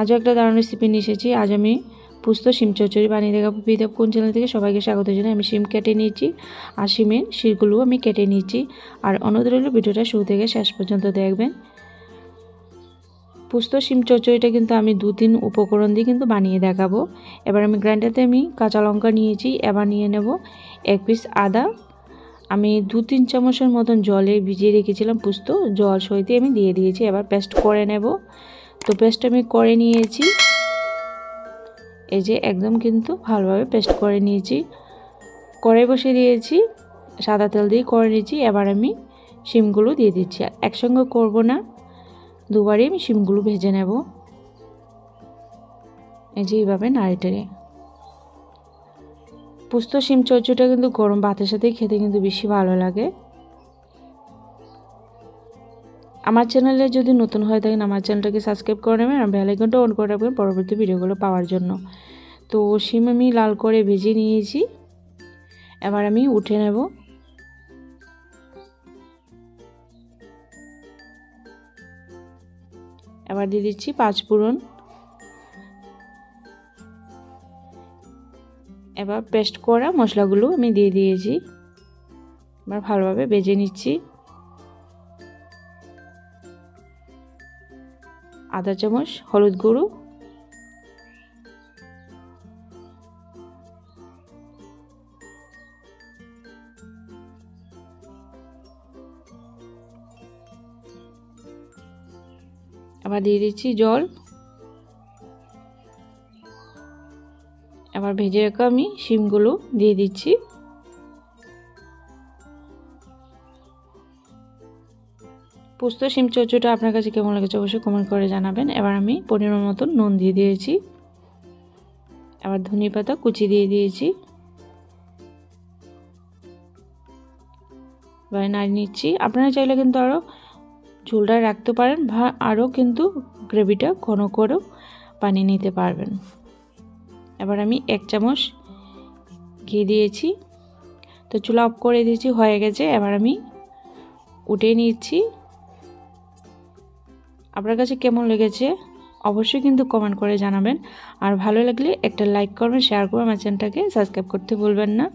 আজও একটা দারুণ রেসিপি নিয়ে এসেছি। আজ আমি পুস্ত, শিম চচ্চড়ি বানিয়ে দেখাবো। বিদেব কোন চ্যানেল থেকে সবাইকে স্বাগত জানাই। আমি শিম কেটে নিয়েছি আর শিমের শিরগুলো আমি কেটে নিয়েছি। আর অনুরোধ রইল ভিডিওটা শুরু থেকে শেষ পর্যন্ত দেখবেন। পুস্ত, শিম চচ্চড়িটা কিন্তু আমি দু তিন উপকরণ দিয়ে কিন্তু বানিয়ে দেখাবো। এবার আমি গ্রাইন্ডারতে আমি কাঁচা লঙ্কা নিয়েছি, এবার নিয়ে নেব এক পিস আদা। আমি দু তিন চামচের মতন জলে ভিজিয়ে রেখেছিলাম পুস্ত, জল সইতে আমি দিয়ে দিয়েছি। এবার পেস্ট করে নেব। তো পেস্ট আমি করে নিয়েছি। এই যে একদম কিন্তু ভালোভাবে পেস্ট করে নিয়েছি। করে বসিয়ে দিয়েছি, সাদা তেল দিয়ে করে নিয়েছি। এবার আমি শিমগুলো দিয়ে দিচ্ছি। আর একসঙ্গে করব না, দুবারই আমি শিমগুলো ভেজে নেব। এই যে এইভাবে নাড়ি টেড়ে। পুস্ত শিম চচ্চড়িটা কিন্তু গরম ভাতের সাথেই খেতে কিন্তু বেশি ভালো লাগে। আমার চ্যানেলে যদি নতুন হয়ে থাকেন, আমার চ্যানেলটাকে সাবস্ক্রাইব করে নেবেন আর বেল আইকনটা অন করে রাখবেন পরবর্তী ভিডিওগুলো পাওয়ার জন্য। তো সিম আমি লাল করে ভেজে নিয়েছি। এবার আমি উঠে নেব। এবার দিয়ে দিচ্ছি পাঁচ ফোড়ন। এবার পেস্ট করা মশলাগুলো আমি দিয়ে দিয়েছি। এবার ভালোভাবে বেজে নিচ্ছি। আধা চামচ, হলুদ গুঁড়ো। আবার দিয়ে দিচ্ছি জল। আবার ভেজে রাখা আমি শিমগুলো দিয়ে দিচ্ছি। পুস্ত, শিম, চচ্চড়িটা আপনার কাছে কেমন লেগেছে অবশ্যই কমেন্ট করে জানাবেন। এবার আমি পনেরো মতন নুন দিয়ে দিয়েছি। এবার ধনে পাতা কুচি দিয়ে দিয়েছি। এবার নাড়ি নিচ্ছি। আপনারা চাইলে কিন্তু আরও ঝোলটা রাখতে পারেন বা আরও কিন্তু গ্রেভিটা ঘন করেও বানিয়ে নিতে পারবেন। এবার আমি এক চামচ ঘি দিয়েছি। তো চুলা অফ করে দিয়েছি, হয়ে গেছে। এবার আমি উঠে নিচ্ছি। আপনার কাছে কেমন লেগেছে, অবশ্যই কিন্তু কমেন্ট করে জানাবেন। আর ভালো লাগলে একটা লাইক করবেন শেয়ার করবেন, আমার চ্যানেলটাকে সাবস্ক্রাইব করতে ভুলবেন না।